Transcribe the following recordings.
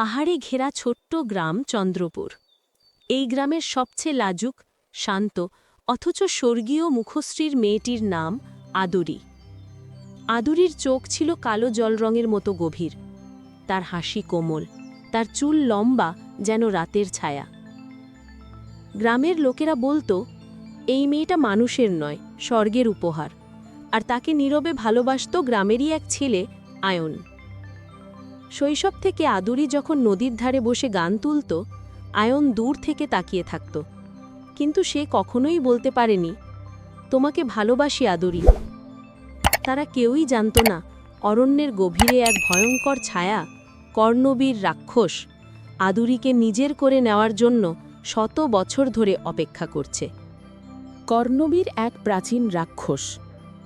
পাহাড়ে ঘেরা ছোট্ট গ্রাম চন্দ্রপুর। এই গ্রামের সবচেয়ে লাজুক, শান্ত, অথচ স্বর্গীয় মুখশ্রীর মেয়েটির নাম আদুরি। আদুরির চোখ ছিল কালো জল রঙের মতো গভীর। তার হাসি কোমল, তার চুল লম্বা যেন রাতের ছায়া। গ্রামের লোকেরা বলতো, এই মেয়েটা মানুষের নয়, স্বর্গের উপহার। আর তাকে নীরবে ভালোবাসত গ্রামেরই এক ছেলে, আয়ন। শৈশব থেকে আদুরি যখন নদীর ধারে বসে গান তুলত, আয়ন দূর থেকে তাকিয়ে থাকত। কিন্তু সে কখনোই বলতে পারেনি, তোমাকে ভালোবাসি আদুরি। তারা কেউই জানত না, অরণ্যের গভীরে এক ভয়ঙ্কর ছায়া, কর্ণবীর রাক্ষস, আদুরিকে নিজের করে নেওয়ার জন্য শত বছর ধরে অপেক্ষা করছে। কর্ণবীর এক প্রাচীন রাক্ষস।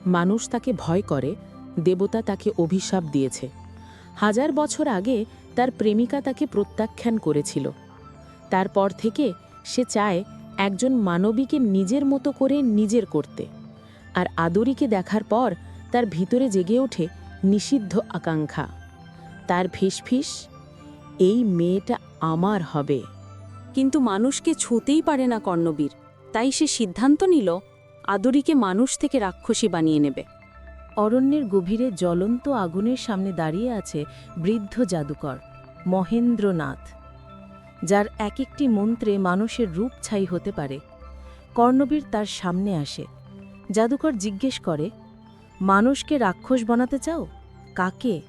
মানুষ তাকে ভয় করে, দেবতা তাকে অভিশাপ দিয়েছে। হাজার বছর আগে তার প্রেমিকা তাকে প্রত্যাখ্যান করেছিল। তারপর থেকে সে চায় একজন মানবীকে নিজের মতো করে নিজের করতে। আর আদরিকে দেখার পর তার ভিতরে জেগে ওঠে নিষিদ্ধ আকাঙ্ক্ষা। তার ফিসফিস, এই মেয়েটা আমার হবে। কিন্তু মানুষকে ছুঁতেই পারে না কর্ণবীর। তাই সে সিদ্ধান্ত নিল, আদরিকে মানুষ থেকে রাক্ষসী বানিয়ে নেবে। অরণ্যের গভীরে জ্বলন্ত আগুনের সামনে দাঁড়িয়ে আছে বৃদ্ধ জাদুকর, মহেন্দ্রনাথ, যার এক একটি মন্ত্রে মানুষের রূপ ছাই হতে পারে। কর্ণবীর তার সামনে আসে। জাদুকর জিজ্ঞেস করে, মানুষকে রাক্ষস বানাতে চাও? কাকে?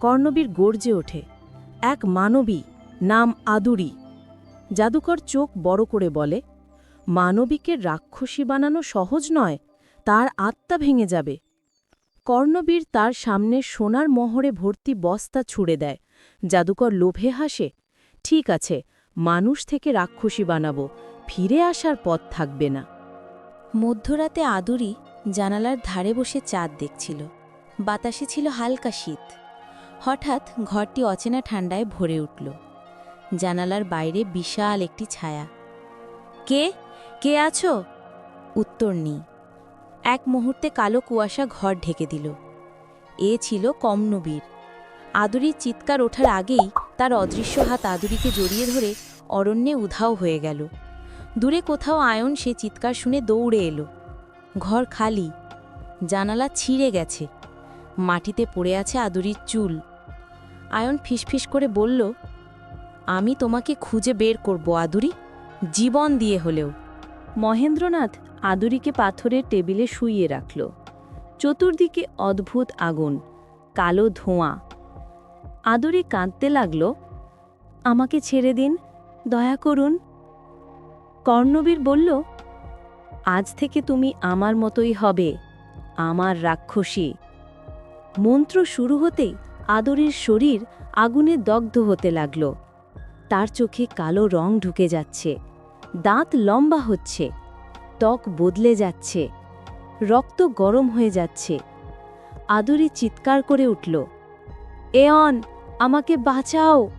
কর্ণবীর গর্জে ওঠে, এক মানবী নাম আদুরি। জাদুকর চোখ বড় করে বলে, মানবীকে রাক্ষসী বানানো সহজ নয়, তার আত্মা ভেঙে যাবে। কর্ণবীর তার সামনে সোনার মোহরে ভর্তি বস্তা ছুড়ে দেয়। জাদুকর লোভে হাসে, ঠিক আছে, মানুষ থেকে রাক্ষসী বানাবো, ফিরে আসার পথ থাকবে না। মধ্যরাতে আদুরি জানালার ধারে বসে চাঁদ দেখছিল। বাতাসে ছিল হালকা শীত। হঠাৎ ঘরটি অচেনা ঠান্ডায় ভরে উঠল। জানালার বাইরে বিশাল একটি ছায়া। কে? কে আছো? উত্তর নেই। এক মুহূর্তে কালো কুয়াশা ঘর ঢেকে দিল। এ ছিল কমনবীর। আদুরির চিৎকার ওঠার আগেই তার অদৃশ্য হাত আদুরিকে জড়িয়ে ধরে অরণ্যে উধাও হয়ে গেল। দূরে কোথাও আয়ন সে চিৎকার শুনে দৌড়ে এলো। ঘর খালি, জানালা ছিঁড়ে গেছে। মাটিতে পড়ে আছে আদুরির চুল। আয়ন ফিসফিস করে বলল, আমি তোমাকে খুঁজে বের করব, আদুরি। জীবন দিয়ে হলেও। মহেন্দ্রনাথ আদুরিকে পাথরের টেবিলে শুইয়ে রাখল। চতুর্দিকে অদ্ভুত আগুন, কালো ধোঁয়া। আদুরি কাঁদতে লাগল, আমাকে ছেড়ে দিন, দয়া করুন। কর্ণবীর বলল, আজ থেকে তুমি আমার মতোই হবে, আমার রাক্ষসী। মন্ত্র শুরু হতেই আদরের শরীর আগুনে দগ্ধ হতে লাগল। তার চোখে কালো রং ঢুকে যাচ্ছে, দাঁত লম্বা হচ্ছে। ত্বক বদলে যাচ্ছে। রক্ত গরম হয়ে যাচ্ছে। আদুরি চিৎকার করে উঠল এয়ন আমাকে বাঁচাও।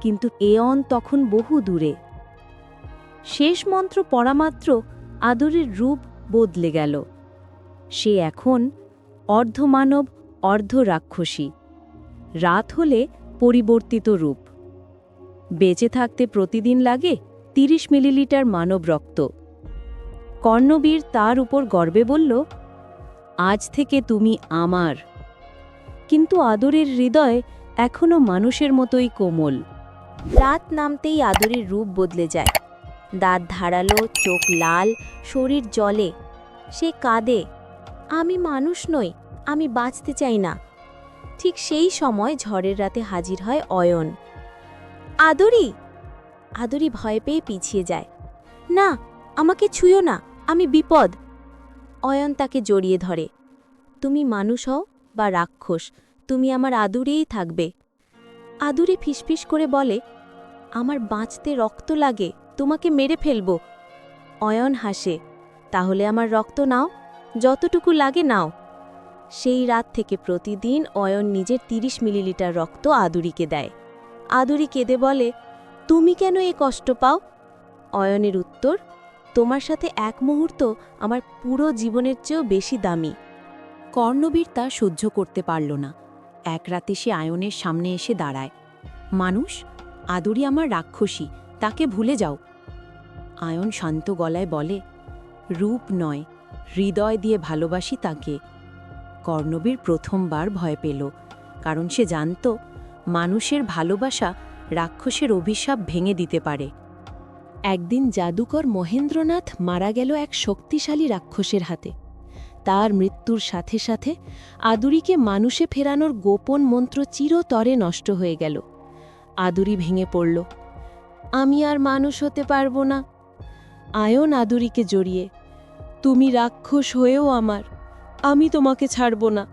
কিন্তু এয়ন তখন বহু দূরে। শেষ মন্ত্র পড়ামাত্র আদরের রূপ বদলে গেল। সে এখন অর্ধমানব অর্ধ রাক্ষসী রাত হলে পরিবর্তিত রূপ। বেঁচে থাকতে প্রতিদিন লাগে তিরিশ মিলিলিটার মানব রক্ত। কর্ণবীর তার উপর গর্বে বলল, আজ থেকে তুমি আমার। কিন্তু আদরের হৃদয় এখনও মানুষের মতোই কোমল। রাত নামতেই আদরের রূপ বদলে যায়। দাঁত ধারালো, চোখ লাল, শরীর জলে। সে কাঁদে, আমি মানুষ নই, আমি বাঁচতে চাই না। ঠিক সেই সময় ঝড়ের রাতে হাজির হয় অয়ন। আদরি! আদরি ভয় পেয়ে পিছিয়ে যায়। না, আমাকে ছুঁয়ো না। আমি বিপদ। অয়ন তাকে জড়িয়ে ধরে। তুমি মানুষ হও বা রাক্ষস, তুমি আমার আদুরেই থাকবে। আদুরে ফিসফিস করে বলে, আমার বাঁচতে রক্ত লাগে, তোমাকে মেরে ফেলব। অয়ন হাসে, তাহলে আমার রক্ত নাও, যতটুকু লাগে নাও। সেই রাত থেকে প্রতিদিন অয়ন নিজের ৩০ মিলিলিটার রক্ত আদুরিকে দেয়। আদুরি কেঁদে বলে, তুমি কেন এ কষ্ট পাও? অয়নের উত্তর তোমার সাথে এক মুহূর্ত আমার পুরো জীবনের চেয়েও বেশি দামি। কর্ণবীর তা সহ্য করতে পারল না। এক রাতে সে আয়নের সামনে এসে দাঁড়ায়। মানুষ, আদুরি আমার রাক্ষসী, তাকে ভুলে যাও। আয়ন শান্ত গলায় বলে, রূপ নয়, হৃদয় দিয়ে ভালোবাসি তাকে। কর্ণবীর প্রথমবার ভয় পেল, কারণ সে জানত, মানুষের ভালোবাসা রাক্ষসের অভিশাপ ভেঙে দিতে পারে। একদিন জাদুকর মহেন্দ্রনাথ মারা গেল এক শক্তিশালী রাক্ষসের হাতে। তার মৃত্যুর সাথে সাথে আদুরিকে মানুষে ফেরানোর গোপন মন্ত্র চিরতরে নষ্ট হয়ে গেল। আদুরি ভেঙে পড়ল। আমি আর মানুষ হতে পারব না। আয়ন আদুরিকে জড়িয়ে, তুমি রাক্ষস হয়েও আমার, আমি তোমাকে ছাড়ব না।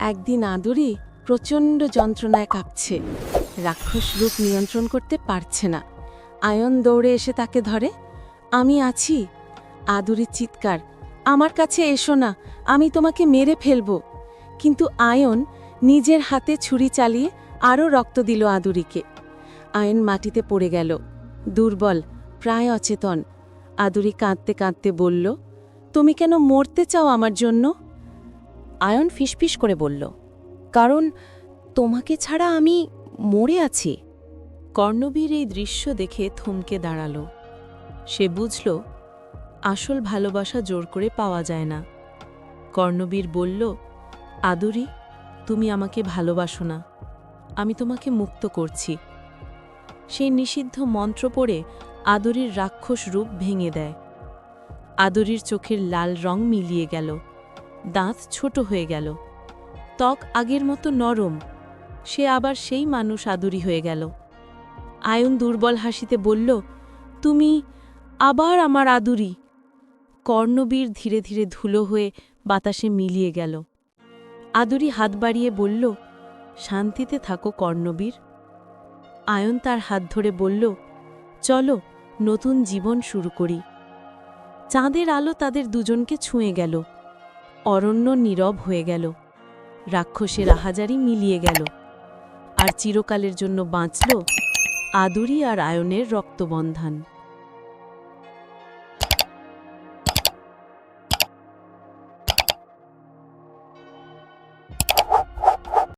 একদিন আদুরি প্রচণ্ড যন্ত্রণায় কাঁপছে। রাক্ষস রূপ নিয়ন্ত্রণ করতে পারছে না। আয়ন দৌড়ে এসে তাকে ধরে, আমি আছি। আদুরির চিৎকার, আমার কাছে এসো না, আমি তোমাকে মেরে ফেলব। কিন্তু আয়ন নিজের হাতে ছুরি চালিয়ে আরও রক্ত দিল আদুরিকে। আয়ন মাটিতে পড়ে গেল, দুর্বল, প্রায় অচেতন। আদুরি কাঁদতে কাঁদতে বলল, তুমি কেন মরতে চাও আমার জন্য? আয়ন ফিসফিস করে বলল, কারণ তোমাকে ছাড়া আমি মরে আছি। কর্ণবীর এই দৃশ্য দেখে থমকে দাঁড়াল। সে বুঝল, আসল ভালোবাসা জোর করে পাওয়া যায় না। কর্ণবীর বলল, আদুরি, তুমি আমাকে ভালোবাসো না। আমি তোমাকে মুক্ত করছি। সেই নিষিদ্ধ মন্ত্র পড়ে আদুরির রাক্ষস রূপ ভেঙে দেয়। আদুরির চোখের লাল রং মিলিয়ে গেল। দাঁত ছোট হয়ে গেল। ত্বক আগের মতো নরম। সে আবার সেই মানুষ আদুরি হয়ে গেল। আয়ন দুর্বল হাসিতে বলল, তুমি আবার আমার আদুরি। কর্ণবীর ধীরে ধীরে ধুলো হয়ে বাতাসে মিলিয়ে গেল। আদুরি হাত বাড়িয়ে বলল, শান্তিতে থাকো কর্ণবীর। আয়ন তার হাত ধরে বলল, চলো, নতুন জীবন শুরু করি। চাঁদের আলো তাদের দুজনকে ছুঁয়ে গেল। অরণ্য নীরব হয়ে গেল। রাক্ষসের আহাজারি মিলিয়ে গেল। আর চিরকালের জন্য বাঁচল আদুরি আর আয়নের রক্তবন্ধন।